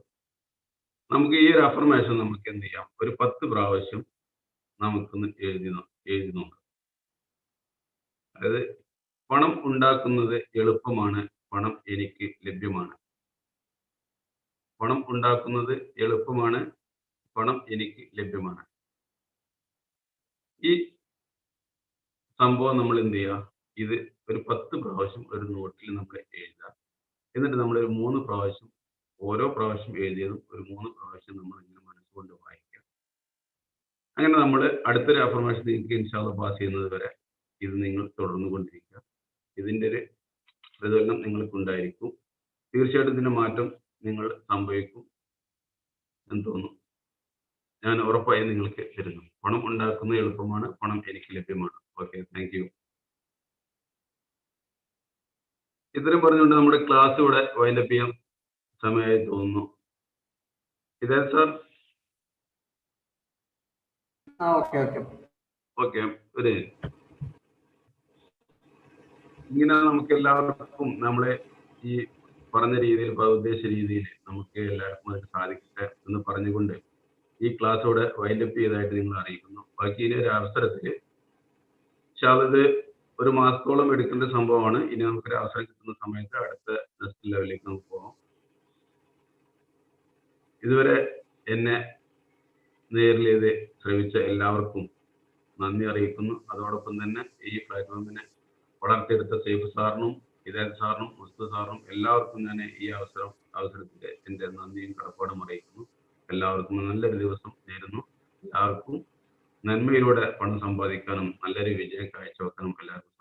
നമുക്ക് ഈ ഒരു അഫർമേഷൻ നമുക്ക് എന്ത് ചെയ്യാം ഒരു പത്ത് പ്രാവശ്യം നമുക്കൊന്ന് എഴുതി നോ- എഴുതി നോക്കാം അതായത് പണം ഉണ്ടാക്കുന്നത് എളുപ്പമാണ് പണം എനിക്ക് ലഭ്യമാണ്. പണം ഉണ്ടാക്കുന്നത് എളുപ്പമാണ് പണം എനിക്ക് ലഭ്യമാണ്. ഈ സംഭവം നമ്മൾ എന്ത് ചെയ്യുക? ഇത് ഒരു പത്ത് പ്രാവശ്യം ഒരു നോട്ടിൽ നമ്മൾ എഴുതുക. എന്നിട്ട് നമ്മൾ ഒരു മൂന്ന് പ്രാവശ്യം ഓരോ പ്രാവശ്യം എഴുതിയതും ഒരു മൂന്ന് പ്രാവശ്യം നമ്മൾ ഇങ്ങനെ മനസ്സുകൊണ്ട് വായിക്കുക. അങ്ങനെ നമ്മൾ അടുത്തൊരു അഫർമേഷൻ നിങ്ങൾക്ക് ഇൻഷാള്ള പാസ് ചെയ്യുന്നത് വരെ ഇത് നിങ്ങൾ തുടർന്നു കൊണ്ടിരിക്കുക ഇതിന്റെ ഒരു പ്രതിഫലനം നിങ്ങൾക്കുണ്ടായിരിക്കും. തീർച്ചയായിട്ടും ഇതിന്റെ മാറ്റം നിങ്ങൾ സംഭവിക്കും എന്ന് തോന്നുന്നു ഞാൻ ഉറപ്പായും നിങ്ങൾക്ക് തരുന്നു. പണം ഉണ്ടാക്കുന്നത് എളുപ്പമാണ്. പണം എനിക്ക് ലഭ്യമാണ്. ഓക്കെ താങ്ക് യു ഇത്രയും പറഞ്ഞുകൊണ്ട് നമ്മുടെ ക്ലാസ് ഇവിടെ വൈൻഡപ്പ് ചെയ്യാൻ സമയമായി തോന്നുന്നു. ഇതേ സാർ ഓക്കെ ഓക്കെ ഓക്കെ ഒരു ഇങ്ങനെ നമുക്ക് എല്ലാവർക്കും നമ്മളെ ഈ പറഞ്ഞ രീതിയിൽ ഉദ്ദേശ രീതിയിൽ നമുക്ക് എല്ലാവർക്കും അത് സാധിക്കട്ടെ എന്ന് പറഞ്ഞുകൊണ്ട് ഈ ക്ലാസ്സോടെ വൈൻഡപ്പ് ചെയ്തതായിട്ട് നിങ്ങൾ അറിയിക്കുന്നു. ബാക്കി ഇനി ഒരു അവസരത്തിൽ അത് ഒരു മാസത്തോളം എടുക്കേണ്ട സംഭവമാണ്. ഇനി നമുക്കൊരു അവസരം കിട്ടുന്ന സമയത്ത് അടുത്ത നെക്സ്റ്റ് ലെവലിലേക്ക് നമുക്ക് പോകാം. ഇതുവരെ എന്നെ നേരിൽ ഇത് ശ്രമിച്ച എല്ലാവർക്കും നന്ദി അറിയിക്കുന്നു. അതോടൊപ്പം തന്നെ ഈ പ്ലാറ്റ്ഫോമിനെ വളർത്തിയെടുത്ത സെയ്ഫ് സാറിനും ഹിദായത് സാറിനും മുസ്തു സാറിനും എല്ലാവർക്കും തന്നെ ഈ അവസരം അവസരത്തിൽ എന്റെ നന്ദിയും കടപ്പാടും അറിയിക്കുന്നു. എല്ലാവർക്കും നല്ലൊരു ദിവസം നേരുന്നു. എല്ലാവർക്കും നന്മയിലൂടെ പണം സമ്പാദിക്കാനും നല്ലൊരു വിജയം കാഴ്ചവെക്കാനും എല്ലാവർക്കും